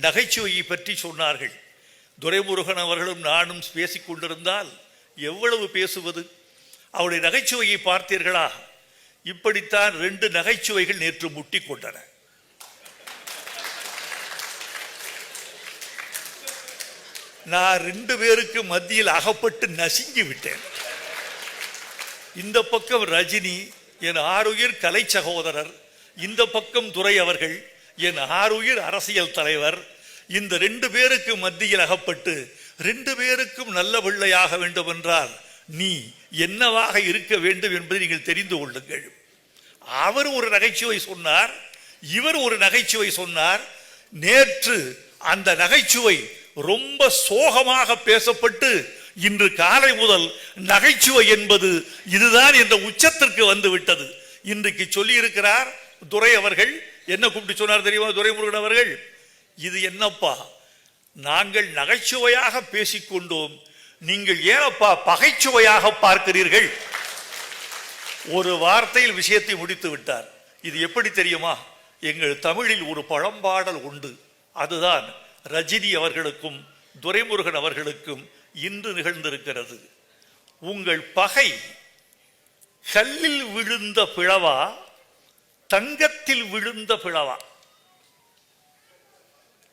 நகைச்சுவையை பற்றி சொன்னார்கள். துரைமுருகன் அவர்களும் நானும் பேசிக் கொண்டிருந்தால் எவ்வளவு பேசுவது? அவருடைய நகைச்சுவையை பார்த்தீர்களா? இப்படித்தான் ரெண்டு நகைச்சுவைகள் நேற்று முட்டி கொண்டன. நான் ரெண்டு பேருக்கு மத்தியில் அகப்பட்டு நசுங்கி விட்டேன். இந்த பக்கம் ரஜினி என் ஆருயிர் கலை சகோதரர் இந்த பக்கம் துரை அவர்கள் என் ஆறுயிர் அரசியல் தலைவர். இந்த ரெண்டு பேருக்கு மத்தியில் அகப்பட்டு ரெண்டு பேருக்கும் நல்ல பிள்ளையாக வேண்டும் என்றால் நீ என்னவாக இருக்க வேண்டும் என்பதை நீங்கள் தெரிந்து கொள்ளுங்கள். அவர் ஒரு நகைச்சுவை சொன்னார் இவர் ஒரு நகைச்சுவை சொன்னார். நேற்று அந்த நகைச்சுவை ரொம்ப சோகமாக பேசப்பட்டு இன்று காலை முதல் நகைச்சுவை என்பது இதுதான் என்ற உச்சத்திற்கு வந்துவிட்டது. இன்றைக்கு சொல்லி இருக்கிறார் துரை அவர்கள் என்ன கூப்பிட்டு சொன்னார் தெரியுமா துரைமுருகன் அவர்கள்? இது என்னப்பா? நாங்கள் நகைச்சுவையாக பேசிக்கொண்டோம். நீங்கள் ஏனப்பா பகைச்சுவையாக பார்க்கிறீர்கள்? ஒரு வார்த்தையில் விஷயத்தை முடித்து விட்டார். இது எப்படி தெரியுமா? எங்கள் தமிழில் ஒரு பழம்பாடல் உண்டு. அதுதான் ரஜினி அவர்களுக்கும் துரைமுருகன் அவர்களுக்கும் இன்று நிகழ்ந்திருக்கிறது. உங்கள் பகை கல்லில் விழுந்த பிளவா? தங்கத்தில் விழுந்த பிளவா?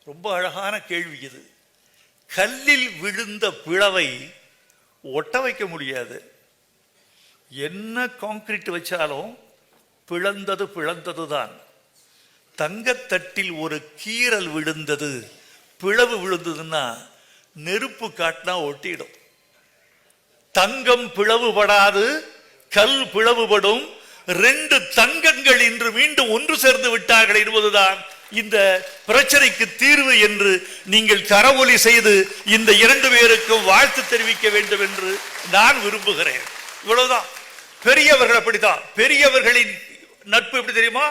ரொம்ப அழகான கேள்வி இது. கல்லில் விழுந்த பிளவை ஒட்ட வைக்க முடியாது. என்ன காங்கிரீட் வச்சாலும் பிளந்தது பிளந்தது தான் தங்கத்தட்டில் ஒரு கீறல் விழுந்தது பிளவு விழுந்ததுன்னா நெருப்பு காட்டினா ஒட்டிடும். தங்கம் பிளவுபடாது கல் பிளவுபடும் ரெண்டு தங்கங்கள் இன்று மீண்டும் ஒன்று சேர்ந்து விட்டார்கள் என்பதுதான் இந்த பிரச்சனைக்கு தீர்வு என்று நீங்கள் கரவொலி செய்து இந்த இரண்டு பேருக்கும் வாழ்த்து தெரிவிக்க வேண்டும் என்று நான் விரும்புகிறேன். இவ்வளவுதான். பெரியவர்கள் அப்படித்தான். பெரியவர்களின் நட்பு எப்படி தெரியுமா?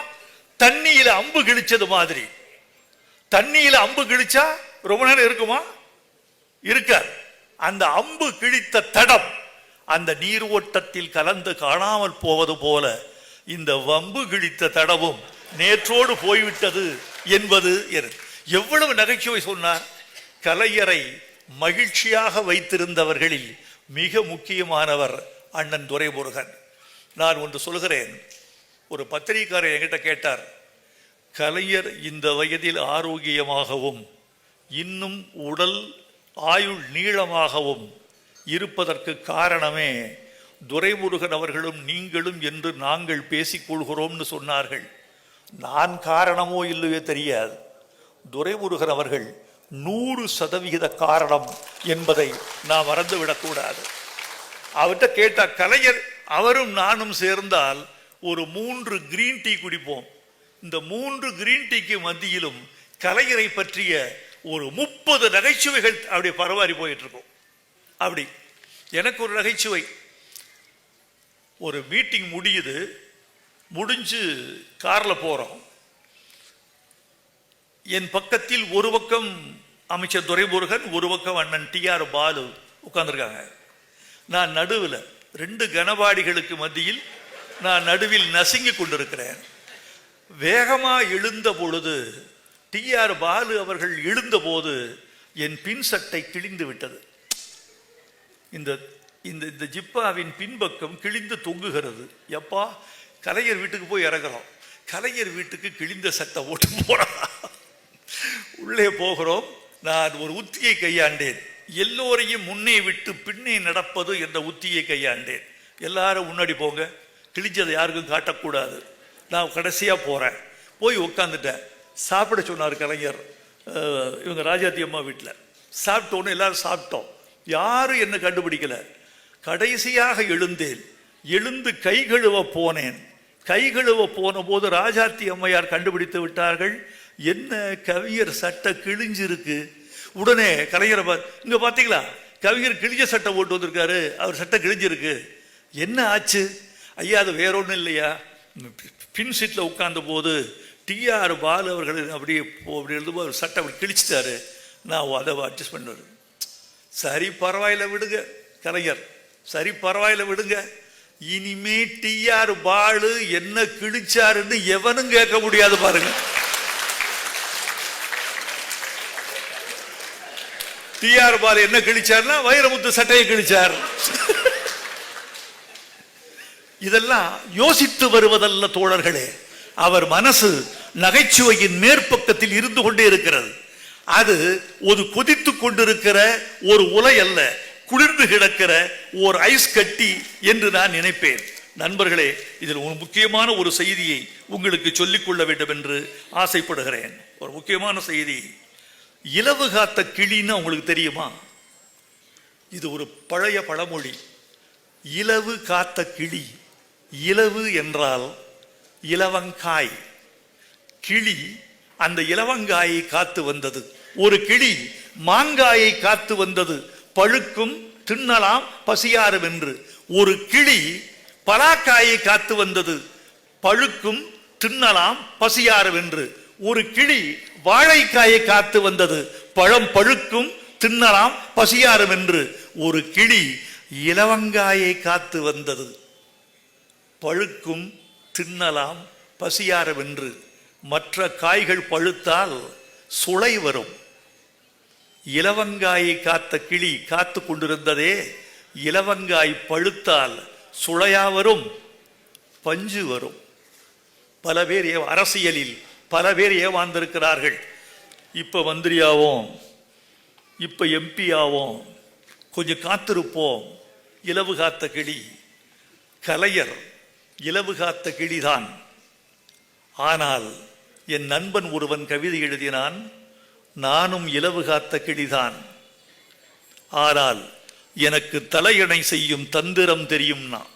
தண்ணியில அம்பு கிழிச்சது மாதிரி. தண்ணியில அம்பு கிழிச்சா ரொம்ப நேரம் இருக்குமா? இருக்காது. அந்த அம்பு கிழித்த தடம் அந்த நீர் ஓட்டத்தில் கலந்து காணாமல் போவது போல இந்த வம்பு கிழித்த தடவும் நேற்றோடு போய்விட்டது என்பது எவ்வளவு நகைச்சுவை சொன்னார்? கலையரை மகிழ்ச்சியாக வைத்திருந்தவர்களில் மிக முக்கியமானவர் அண்ணன் துரைமுருகன். நான் ஒன்று சொல்கிறேன் ஒரு பத்திரிகையாளர் என்கிட்ட கேட்டார் கலைஞர் இந்த வயதில் ஆரோக்கியமாகவும் இன்னும் உடல் ஆயுள் நீளமாகவும் இருப்பதற்கு காரணமே துரைமுருகன் அவர்களும் நீங்களும் என்று நாங்கள் பேசிக் கொள்கிறோம்னு சொன்னார்கள். நான் காரணமோ இல்லையோ தெரியாது. துரைமுருகன் அவர்கள் நூறு சதவிகித காரணம் என்பதை நான் மறந்துவிடக்கூடாது அவர்கிட்ட கேட்ட கலைஞர் அவரும் நானும் சேர்ந்தால் ஒரு மூன்று கிரீன் டீ குடிப்போம். இந்த மூன்று கிரீன் டீக்கு மத்தியிலும் கலைஞரை பற்றிய ஒரு முப்பது நகைச்சுவைகள் அப்படி பரவாரி போயிட்டு இருக்கும். அப்படி. எனக்கு ஒரு நகைச்சுவை. ஒரு மீட்டிங் முடியுது முடிஞ்சு காரில் போகிறோம் என் பக்கத்தில் ஒரு பக்கம் அமைச்சர் துரைமுருகன் ஒரு பக்கம் அண்ணன் டிஆர் பாலு உட்காந்துருக்காங்க நான் நடுவில் ரெண்டு கனபாடிகளுக்கு மத்தியில் நான் நடுவில் நசுங்கி கொண்டிருக்கிறேன். வேகமாக எழுந்த பொழுது டிஆர் பாலு அவர்கள் எழுந்தபோது என் பின் சட்டை கிழிந்து விட்டது. இந்த இந்த இந்த ஜிப்பாவின் பின்பக்கம் கிழிந்து தொங்குகிறது. எப்பா? கலைஞர் வீட்டுக்கு போய் இறங்குறோம். கலைஞர் வீட்டுக்கு கிழிந்த சட்டை ஓட்டு போறோம் உள்ளே போகிறோம். நான் ஒரு உத்தியை கையாண்டேன். எல்லோரையும் முன்னே விட்டு பின்னே நடப்பது என்ற உத்தியை கையாண்டேன். எல்லாரும் முன்னாடி போங்க. கிழிஞ்சதை யாருக்கும் காட்டக்கூடாது. நான் கடைசியாக போகிறேன் போய் உட்காந்துட்டேன் சாப்பிட சொன்னார் கலைஞர். இவங்க ராஜாத்தி அம்மா வீட்டில் சாப்பிட்டோன்னு எல்லாரும் சாப்பிட்டோம். யாரும் என்ன கண்டுபிடிக்கல. கடைசியாக எழுந்தேன். எழுந்து கை கழுவ போனேன். கை கழுவ போன போது ராஜாத்தி அம்மையார் கண்டுபிடித்து விட்டார்கள். என்ன கவியர் சட்டை கிழிஞ்சிருக்கு? உடனே கலைஞரை பார்த்து இங்க பாத்தீங்களா? கவிஞர் கிழிஞ்ச சட்டை போட்டு வந்திருக்காரு. அவர் சட்டை கிழிஞ்சிருக்கு. என்ன ஆச்சு? ஐயா அது வேற ஒன்றும் இல்லையா? பின் சீட்டில் உட்கார்ந்த போது டிஆர் பாலு அவர்கள் அப்படியே போ- அப்படி எழுதும்போது அவர் சட்டை அப்படி கிழிச்சிட்டாரு. நான் அதை அட்ஜஸ்ட் பண்ணுவார் சரி பரவாயில்ல விடுங்க கலைஞர். சரி பரவாயில்ல விடுங்க. இனிமே டிஆர் பாலு என்ன கிழிச்சாருன்னு எவனும் கேட்க முடியாது பாருங்க. டிஆர் பால் என்ன கிழிச்சார்னா வைரமுத்து சட்டையை கிழிச்சார். இதெல்லாம் யோசித்து வருவதல்ல தோழர்களே. அவர் மனசு நகைச்சுவையின் மேற்பக்கத்தில் இருந்து கொண்டே இருக்கிறது. அது ஒரு கொதித்து கொண்டிருக்கிற ஒரு உலை அல்ல. குளிர்ந்து கிடக்கிற ஓர் ஐஸ் கட்டி என்று நான் நினைப்பேன். நண்பர்களே இதில் ஒரு முக்கியமான ஒரு செய்தியை உங்களுக்கு சொல்லிக் கொள்ள வேண்டும் என்று ஆசைப்படுகிறேன். ஒரு முக்கியமான செய்தி. இலவு காத்த கிளின்னு உங்களுக்கு தெரியுமா? இது ஒரு பழைய பழமொழி. இலவு காத்த கிளி இலவு என்றால் இலவங்காய். கிளி அந்த இலவங்காயை காத்து வந்தது. ஒரு கிளி மாங்காயை காத்து வந்தது. பழுக்கும் தின்னலாம் பசியாரும் என்று ஒரு கிளி பலாக்காயை காத்து வந்தது. பழுக்கும் தின்னலாம் பசியாரும் என்று ஒரு கிளி வாழைக்காயை காத்து வந்தது. பழம் பழுக்கும் தின்னலாம் பசியாரும் என்று ஒரு கிளி இலவங்காயை காத்து வந்தது. பழுக்கும் தின்னலாம் பசியாரவென்று. மற்ற காய்கள் பழுத்தால் சுளை வரும். இலவங்காயை காத்த கிளி காத்து கொண்டிருந்ததே இலவங்காய் பழுத்தால் சுளையா வரும் பஞ்சு வரும். பல பேர் ஏ- அரசியலில் பல பேர் ஏமாந்திருக்கிறார்கள். இப்போ மந்திரியாவோம் இப்போ எம்பியாவோம் கொஞ்சம் காத்திருப்போம். இலவு காத்த கிளி கலையர் இலவு காத்த கிளிதான். ஆனால் என் நண்பன் ஒருவன் கவிதை எழுதினான் நானும் இலவு காத்த கிளிதான். ஆனால் எனக்கு தலையணை செய்யும் தந்திரம் தெரியும்னா.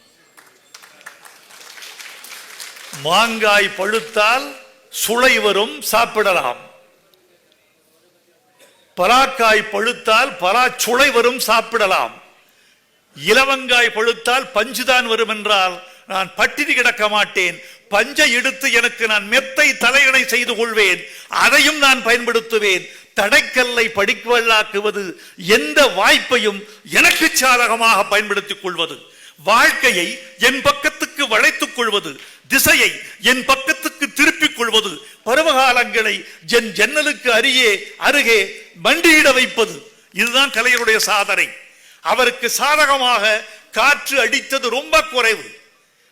மாங்காய் பழுத்தால் சுளை வரும் சாப்பிடலாம். பலாக்காய் பழுத்தால் பலா சுளை வரும் சாப்பிடலாம். இலவங்காய் பழுத்தால் பஞ்சுதான் வரும் என்றால் நான் பட்டினி கிடக்க மாட்டேன். பஞ்சை எடுத்து எனக்கு நான் மெத்தை தலையணை செய்து கொள்வேன். அதையும் நான் பயன்படுத்துவேன். தடைக்கல்லை படிக்கவல்லாக்குவது எந்த வாய்ப்பையும் எனக்கு சாதகமாக பயன்படுத்திக் கொள்வது. வாழ்க்கையை என் பக்கத்துக்கு வளைத்துக் கொள்வது. திசையை என் பக்கத்துக்கு திருப்பிக் கொள்வது. பருவகாலங்களை என் ஜன்னலுக்கு அருகே அருகே மண்டியிட வைப்பது. இதுதான் கலைஞருடைய சாதனை. அவருக்கு சாதகமாக காற்று அடித்தது ரொம்ப குறைவு.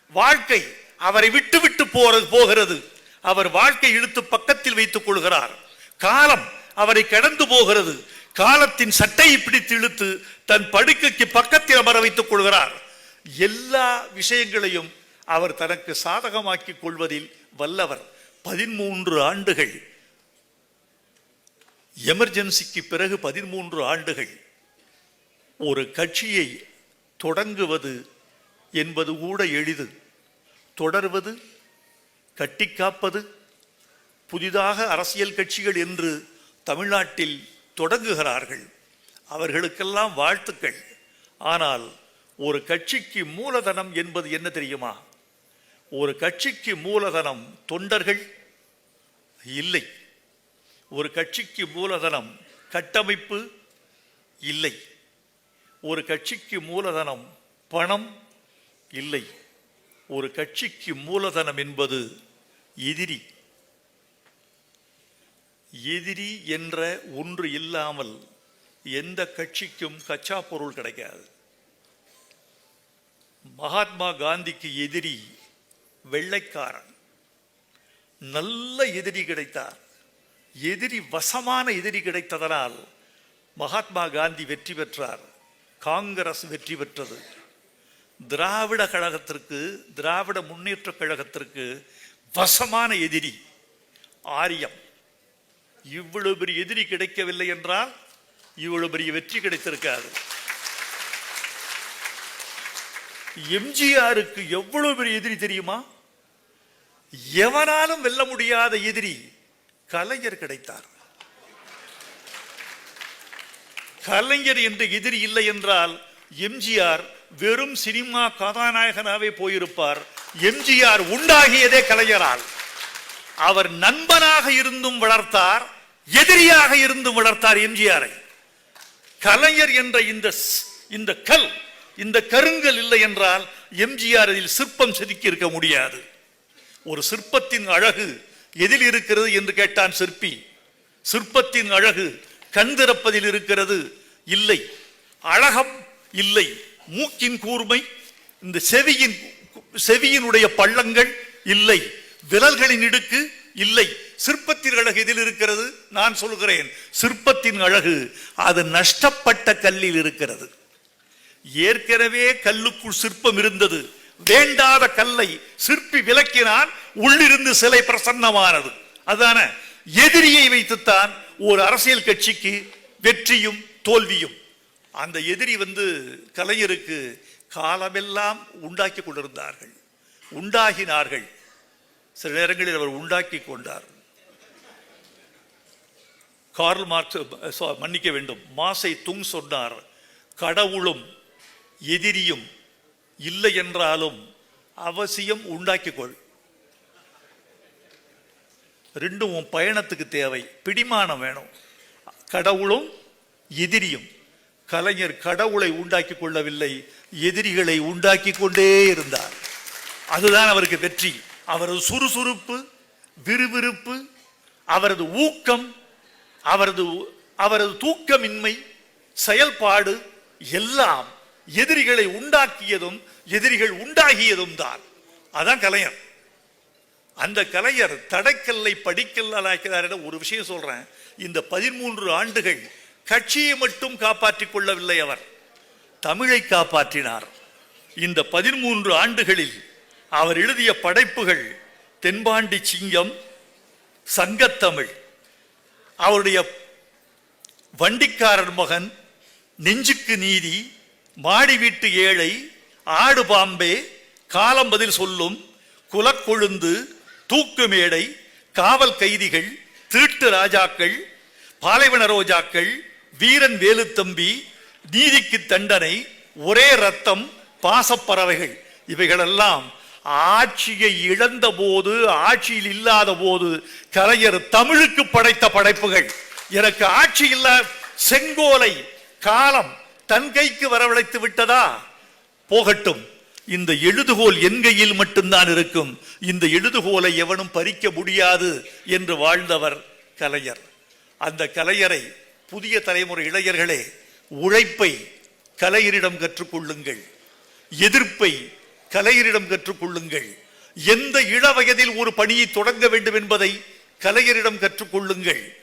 வாழ்க்கை அவரை விட்டு விட்டு போறது போகிறது. அவர் வாழ்க்கை இழுத்து பக்கத்தில் வைத்துக் கொள்கிறார். காலம் அவரை கடந்து போகிறது. காலத்தின் சட்டையை பிடித்து இழுத்து தன் படுக்கைக்கு பக்கத்தில் அமர வைத்துக் கொள்கிறார். எல்லா விஷயங்களையும் அவர் தனக்கு சாதகமாக்கிக் கொள்வதில் வல்லவர். பதிமூன்று ஆண்டுகள். எமர்ஜென்சிக்கு பிறகு பதிமூன்று ஆண்டுகள். ஒரு கட்சியை தொடங்குவது என்பது கூட எளிது. தொடர்வது கட்டிக்காப்பது புதிதாக அரசியல் கட்சிகள் என்று தமிழ்நாட்டில் தொடங்குகிறார்கள். அவர்களுக்கெல்லாம் வாழ்த்துக்கள். ஆனால் ஒரு கட்சிக்கு மூலதனம் என்பது என்ன தெரியுமா? ஒரு கட்சிக்கு மூலதனம் தொண்டர்கள் இல்லை. ஒரு கட்சிக்கு மூலதனம் கட்டமைப்பு இல்லை. ஒரு கட்சிக்கு மூலதனம் பணம் இல்லை. ஒரு கட்சிக்கு மூலதனம் என்பது எதிரி. எதிரி என்ற ஒன்று இல்லாமல் எந்த கட்சிக்கும் கச்சா பொருள் கிடைக்காது. மகாத்மா காந்திக்கு எதிரி வெள்ளைக்காரன். நல்ல எதிரி கிடைத்தார். எதிரி வசமான எதிரி கிடைத்ததனால் மகாத்மா காந்தி வெற்றி பெற்றார். காங்கிரஸ் வெற்றி பெற்றது. திராவிட கழகத்திற்கு திராவிட முன்னேற்ற கழகத்திற்கு வசமான எதிரி ஆரியம். இவ்வளவு பெரிய எதிரி கிடைக்கவில்லை என்றால் இவ்வளவு பெரிய வெற்றி கிடைத்திருக்காது. எம்ஜிஆருக்கு எவ்வளவு பெரிய எதிரி தெரியுமா? எவனாலும் வெல்ல முடியாத எதிரி கலைஞர் கிடைத்தார். கலைஞர் என்ற எதிரி இல்லை என்றால் எம்ஜிஆர் வெறும் சினிமா கதாநாயகனாகவே போயிருப்பார். எம்ஜிஆர் உண்டாகியதே கலைஞரால். அவர் நண்பனாக இருந்தும் வளர்த்தார் எதிரியாக இருந்தும் வளர்த்தார் எம்ஜிஆரை. கலைஞர் என்ற இந்த ஸ்- இந்த கல் இந்த கருங்கல் இல்லை என்றால் எம்ஜிஆர் இதில் சிற்பம் செதுக்கி இருக்க முடியாது. ஒரு சிற்பத்தின் அழகு எதில் இருக்கிறது என்று கேட்டான் சிற்பி. சிற்பத்தின் அழகு கண் திறப்பதில் இருக்கிறது இல்லை. அழகம் இல்லை. மூக்கின் கூர்மை இந்த செவியின் செவியினுடைய பள்ளங்கள் இல்லை விரல்களின் இடுக்கு இல்லை. சிற்பத்தின் அழகு இதில் இருக்கிறது? நான் சொல்கிறேன் சிற்பத்தின் அழகு அது நஷ்டப்பட்ட கல்லில் இருக்கிறது. ஏற்கனவே கல்லுக்குள் சிற்பம் இருந்தது வேண்டாத கல்லை சிற்பி விளக்கினான் உள்ளிருந்து சிலை பிரசன்னமானது. அதான எதிரியை வைத்துத்தான் ஒரு அரசியல் கட்சிக்கு வெற்றியும் தோல்வியும். அந்த எதிரி வந்து கலைஞருக்கு காலமெல்லாம் உண்டாக்கி கொண்டிருந்தார்கள். உண்டாகினார்கள். சில நேரங்களில் அவர் உண்டாக்கி கொண்டார். கார்ல் மார்க்ஸ் மன்னிக்க வேண்டும். மாசை துங் சொன்னார் கடவுளும் எதிரியும் இல்லை என்றாலும் அவசியம் உண்டாக்கிக்கொள் ரெண்டும் உன் பயணத்துக்கு தேவை. பிடிமானம் வேணும். கடவுளும் எதிரியும். கலைஞர் கடவுளை உண்டாக்கி கொள்ளவில்லை எதிரிகளை உண்டாக்கி கொண்டே இருந்தார். அதுதான் அவருக்கு வெற்றி. அவரது சுறுசுறுப்பு விறுவிறுப்பு அவரது ஊக்கம் அவரது அவரது தூக்கமின்மை செயல்பாடு எல்லாம் எதிரிகளை உண்டாக்கியதும் எதிரிகள் உண்டாகியதும் தான். அதான் கலைஞர். அந்த கலைஞர் தடைக்கல்லை படிக்கல்லாக்கிறார் ஒரு விஷயம் சொல்றேன். இந்த பதிமூன்று ஆண்டுகள் கட்சியை மட்டும் காப்பாற்றிக் கொள்ளவில்லை அவர். தமிழை காப்பாற்றினார். இந்த பதிமூன்று ஆண்டுகளில் அவர் எழுதிய படைப்புகள் தென்பாண்டி சிங்கம் சங்கத்தமிழ். அவருடைய வண்டிக்காரர் மகன் நெஞ்சுக்கு நீதி மாடி வீட்டு ஏழை ஆடு பாம்பே காலம் பதில் சொல்லும் குலக்கொழுந்து தூக்கு மேடை காவல் கைதிகள் திருட்டு ராஜாக்கள் பாலைவன ரோஜாக்கள் வீரன் வேலுத்தம்பி நீதிக்கு தண்டனை ஒரே ரத்தம் பாசப்பறவைகள். இவைகளெல்லாம் ஆட்சியை இழந்த போது ஆட்சியில் இல்லாத போது கலைஞர் தமிழுக்கு படைத்த படைப்புகள். எனக்கு ஆட்சி இல்ல செங்கோலை காலம் தன் கைக்கு வரவழைத்து விட்டதா? போகட்டும். இந்த எழுதுகோல் என் கையில் மட்டும்தான் இருக்கும். இந்த எழுதுகோலை எவனும் பறிக்க முடியாது என்று வாழ்ந்தவர் கலைஞர். அந்த கலைஞரை புதிய தலைமுறை இளைஞர்களே உழைப்பை கலையரிடம் கற்றுக்கொள்ளுங்கள். எதிர்ப்பை கலையரிடம் கற்றுக்கொள்ளுங்கள். எந்த இள வயதில் ஒரு பணியை தொடங்க வேண்டும் என்பதை கலைஞரிடம் கற்றுக்கொள்ளுங்கள்.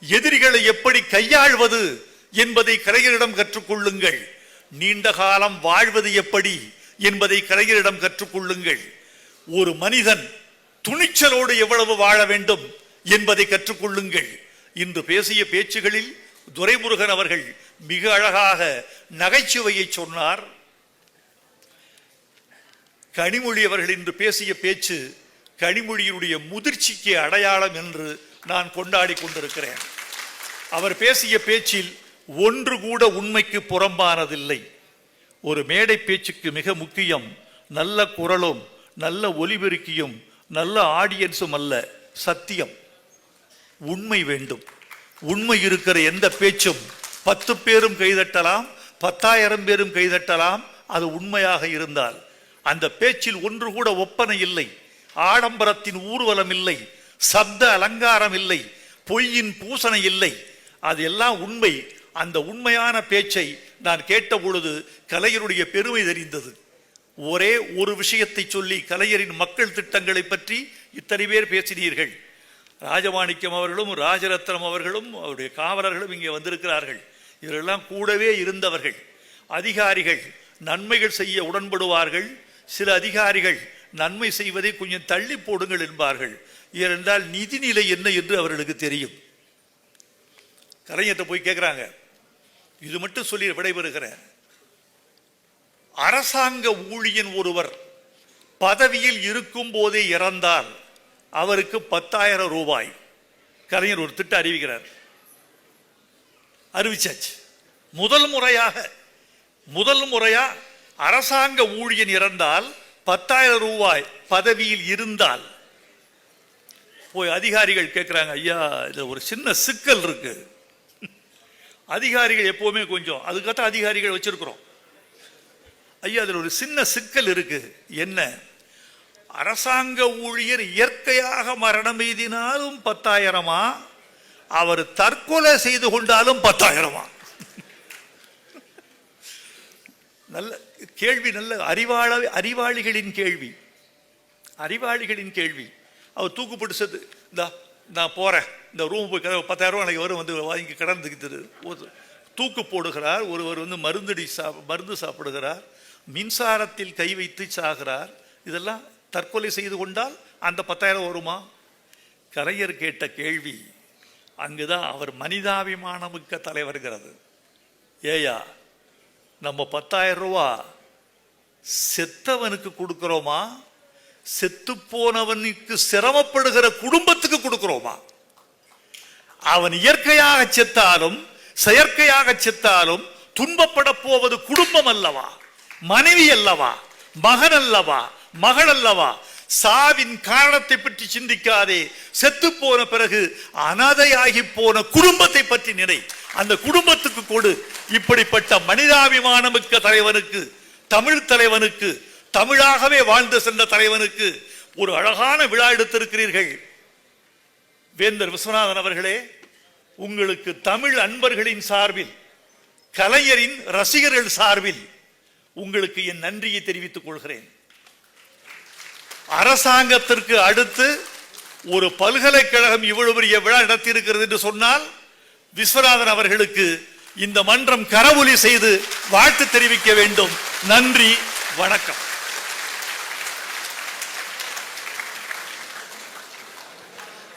எதிரிகளை எப்படி கையாள்வது என்பதை கலைஞரிடம் கற்றுக்கொள்ளுங்கள். நீண்ட காலம் வாழ்வது எப்படி என்பதை கலைஞரிடம் கற்றுக்கொள்ளுங்கள். ஒரு மனிதன் துணிச்சலோடு எவ்வளவு வாழ வேண்டும் என்பதை கற்றுக்கொள்ளுங்கள். இன்று பேசிய பேச்சுகளில் துரைமுருகன் அவர்கள் மிக அழகாக நகைச்சுவையை சொன்னார். கனிமொழி அவர்கள் இன்று பேசிய பேச்சு கனிமொழியினுடைய முதிர்ச்சிக்கு அடையாளம் என்று நான் கொண்டாடி கொண்டிருக்கிறேன். அவர் பேசிய பேச்சில் ஒன்று கூட உண்மைக்கு புறம்பானதில்லை. ஒரு மேடை பேச்சுக்கு மிக முக்கியம் நல்ல குரலும் நல்ல ஒலிபெருக்கியும் நல்ல ஆடியன்ஸும் அல்ல சத்தியம். உண்மை வேண்டும். உண்மை இருக்கிற எந்த பேச்சும் பத்து பேரும் கைதட்டலாம் பத்தாயிரம் பேரும் கைதட்டலாம் அது உண்மையாக இருந்தால். அந்த பேச்சில் ஒன்று கூட ஒப்பனை இல்லை. ஆடம்பரத்தின் ஊர்வலம் இல்லை. சப்த அலங்காரம் இல்லை. பொய்யின் பூசணை இல்லை. அது எல்லாம் உண்மை. அந்த உண்மையான பேச்சை நான் கேட்ட பொழுது கலைஞருடைய பெருமை தெரிந்தது. ஒரே ஒரு விஷயத்தை சொல்லி கலைஞரின் மக்கள் திட்டங்களை பற்றி இத்தனை பேர் பேசினீர்கள். ராஜமாணிக்கம் அவர்களும் ராஜரத்னம் அவர்களும் அவருடைய காவலர்களும் இங்கே வந்திருக்கிறார்கள். இவரெல்லாம் கூடவே இருந்தவர்கள். அதிகாரிகள் நன்மைகள் செய்ய உடன்படுவார்கள். சில அதிகாரிகள் நன்மை செய்வதை கொஞ்சம் தள்ளி போடுங்கள் என்பார்கள். ஏனென்றால் நிதிநிலை என்ன என்று அவர்களுக்கு தெரியும். கலைஞர்கிட்ட போய் கேட்குறாங்க இது மட்டும் சொல்லி விடைபெறுகிறேன். அரசாங்க ஊழியன் ஒருவர் பதவியில் இருக்கும் போதே இறந்தால் அவருக்கு பத்தாயிரம் ரூபாய். கலைஞர் ஒரு திட்டம் அறிவிக்கிறார். அறிவிச்சாச்சு. முதல் முறையாக முதல் முறையா அரசாங்க ஊழியன் இறந்தால் பத்தாயிரம் ரூபாய் பதவியில் இருந்தால் போய் அதிகாரிகள் கேட்குறாங்க ஐயா இதில் ஒரு சின்ன சிக்கல் இருக்கு. அதிகாரிகள் எப்போவுமே கொஞ்சம் அதுக்காக அதிகாரிகள் வச்சிருக்கிறோம். ஐயா அதில் ஒரு சின்ன சிக்கல் இருக்கு. என்ன? அரசாங்க ஊழியர் இயற்கையாக மரணம் எய்தினாலும் பத்தாயிரமா? அவர் தற்கொலை செய்து கொண்டாலும் பத்தாயிரமா? நல்ல கேள்வி நல்ல அறிவாள அறிவாளிகளின் கேள்வி. அறிவாளிகளின் கேள்வி. அவர் தூக்கு பிடிச்சது இந்த நான் போகிறேன் இந்த ரூம் போய் கதவு பத்தாயிரம் ரூபா வரும் வந்து வாங்கி கடந்துக்கிட்டு தூக்கு போடுகிறார் ஒருவர் வந்து மருந்தடி சா மருந்து சாப்பிடுகிறார் மின்சாரத்தில் கை வைத்து சாகிறார். இதெல்லாம் தற்கொலை செய்து கொண்டால் அந்த பத்தாயிரம் வருமா? கரையர் கேட்ட கேள்வி அங்குதான் அவர் மனிதாபிமானமிக்க தலைவர்கிறது ஏயா நம்ம பத்தாயிரம் ரூபா செத்தவனுக்கு கொடுக்குறோமா? செத்து போனவனுக்கு சிரமப்படுகிற குடும்பத்துக்கு கொடுக்கிறோமா? அவன் இயற்கையாக செத்தாலும் செயற்கையாக செத்தாலும் துன்பப்பட போவது குடும்பம் அல்லவா? மனைவி அல்லவா? மகன் அல்லவா? மகள் அல்லவா சாவின் காரணத்தை பற்றி சிந்திக்காதே. செத்து போன பிறகு அனாதையாகி போன குடும்பத்தை பற்றி நினை. அந்த குடும்பத்துக்கு கொடு. இப்படிப்பட்ட மனிதாபிமானமிக்க தலைவனுக்கு தமிழ் தலைவனுக்கு தமிழாகவே வாழ்ந்து சென்ற தலைவனுக்கு ஒரு அழகான விழா எடுத்திருக்கிறீர்கள். வேந்தர் விஸ்வநாதன் அவர்களே உங்களுக்கு தமிழ் அன்பர்களின் சார்பில் கலைஞரின் ரசிகர்கள் சார்பில் உங்களுக்கு என் நன்றியை தெரிவித்துக் கொள்கிறேன். அரசாங்கத்திற்கு அடுத்து ஒரு பல்கலைக்கழகம் இவ்வளவு பெரிய விழா நடத்தியிருக்கிறது என்று சொன்னால் விஸ்வநாதன் அவர்களுக்கு இந்த மன்றம் கரவொலி செய்து வாழ்த்து தெரிவிக்க வேண்டும். நன்றி வணக்கம்.